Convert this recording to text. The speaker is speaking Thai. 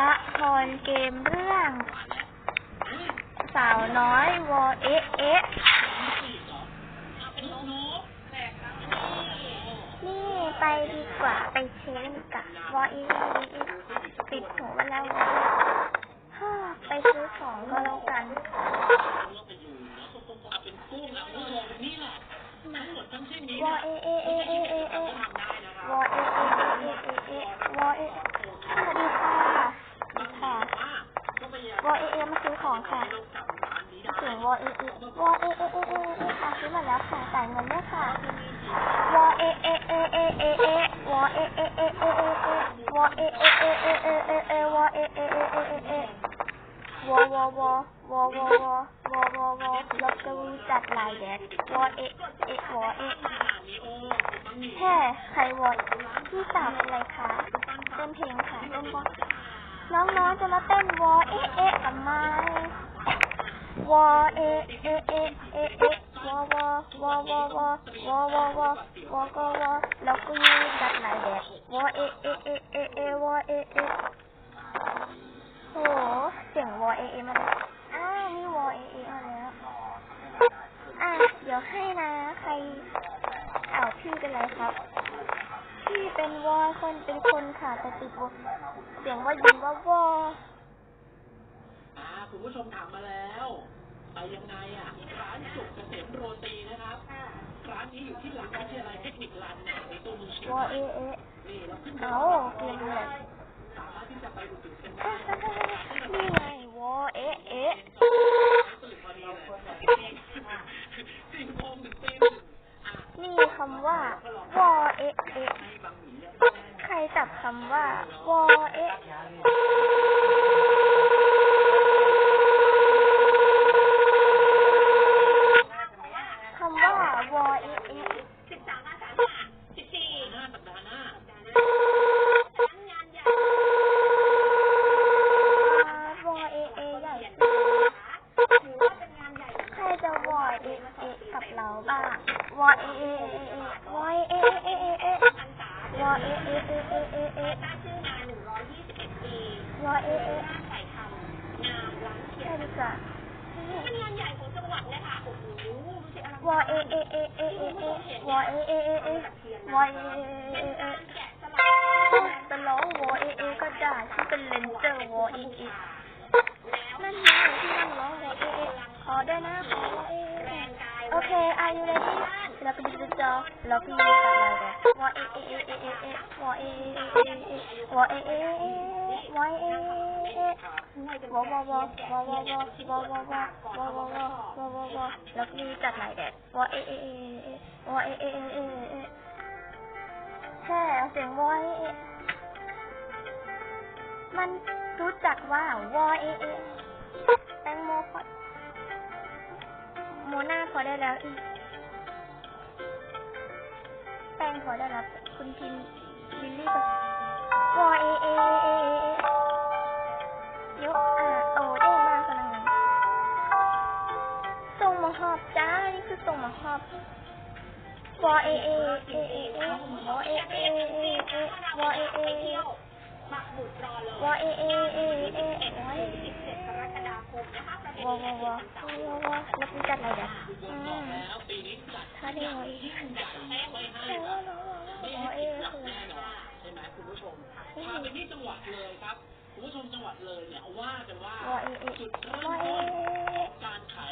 ละครเกมเรื่อง สาวน้อยวอเอะเอะนี่ไปดีกว่าไปเช็คกับวอเอะเอะเอะปิดหูไปแล้วฮ่าไปซื้อของก็แล้วกันวอเอะเอะเอเอะเอเอะวอเอะเอะเอะเอะเอะวอเอะสวัสดีค่ะค่ะ วอเอเอมาซื้อของค่ะเสียงวอเอเอวอเอเอเอเอเอค่ะซื้อมาแล้วค่ะจ่ายเงินด้วยค่ะวอเอเอเอเอเอเอวอเอเอเอเอเอเอวอเอเอเอเอเอเอเอวอเอเอเอเอเอเอวอวอวอวอวอวอวอวอวอลอตเตอรี่จัดลายแดดวอเอเอวอเอแฮ่ใครวอพี่สาวเป็นไรคะเต้นเพลงค่ะเต้นบอส น้องๆจะมาเต้นวอเอะเอะทำไมวอเอะเอะเอะเอะเอะวอวอวอวอวอวอวอวอวอก็วอแล้วก็ยืดจัดไหลแดดวอเอะเอะเอะเอะเอะวอเอะเอะโหเสียงวอเอะเอะมาแล้วอ้าวมีวอเอะเอะมาแล้วอะเดี๋ยวให้นะ ใครอ้าวพี่เป็นไรครับ เป็นวอคนเป็นคนค่ะแต่ติดวอเสียงว่ายินว่าวออ่าคุณผู้ชมถามมาแล้ว ไปยังไงอะร้านสุกเกษมโรตีนะครับร้านนี้อยู่ที่หลังวิทยาลัยเทคนิคลานนาในตัวเมืองเชียงวอใหม่เอะเอะนี่เราขึ้นเอาเกมเลยสามารถที่จะไปอุดหนุนกันอะได้นี่ไงวอเอะเอะตื่นพอดีเลยสี่โมงถึงตีหนึ่งอะนี่คำว่าวอเอะเอะ ให้บางหมีเนี่ย ใครจับคำว่าวอเอะคำว่าวอเอะเอะห้าสัปดาห์หน้าอ่าวอเอะเอะใหญ่ใครจะวอเอะเอะกับเราบ้างวอเอะเอะเอะ วอเอเอเอเอเอเอตั้งชื่อมา121ปีวอเอเอเอน้าใส่คำงามล้ำเขียนค่ะเป็นงานใหญ่ของจังหวัดนะคะโอเอเอเอเอเอลังการวอเอเอเอเอเอเอเอเอเอเอเอวอเอเอเอเอสล้อวอเอเอก็ได้ที่เป็นเลนเจอร์วอเอเอนั่นไงที่นั่งร้องวอเอเอขอได้นะขอวอเอโอเคอายุเรดี้เราไปดูจอเราพี่ค่ะ อเอเอเอเอเอเอวอเอเอเอเอเอวอเอเอเอวอเอเอเอวอวอวอวอวอวอวอวอวอวอวอวอวอวอวอวอแล้วมีจัดหลายแดดวอเอเอเอเอวอเอเอเอเอเอแค่เสียงวอเอเอมันรู้จักว่าวอเอเอแตงโมพอโมนาพอได้แล้วอีก แตงพอได้รับ คุณพิมพิลลี่ก็วอเอเอเอเอยกอ่าโอ้ได้มากขนาดนั้นส่งมาหอบจ้า นี่คือส่งมาหอบวอเอเอเอเอเอวอเอเอเอเอวอเอเอ ปักหมุดรอเลยวอเอเอเอเออโอ้ย17กรกฎาคมนะคะประเด็นวอวอวอวอวอแล้วมันจัดอะไรอะอืมถ้าได้วอเอวอวอเอคือใช่ไหมคุณผู้ชมพาไปที่จังหวัดเลยครับคุณผู้ชมจังหวัดเลยเนี่ยว่ากันว่าจุดเริ่มต้นการขาย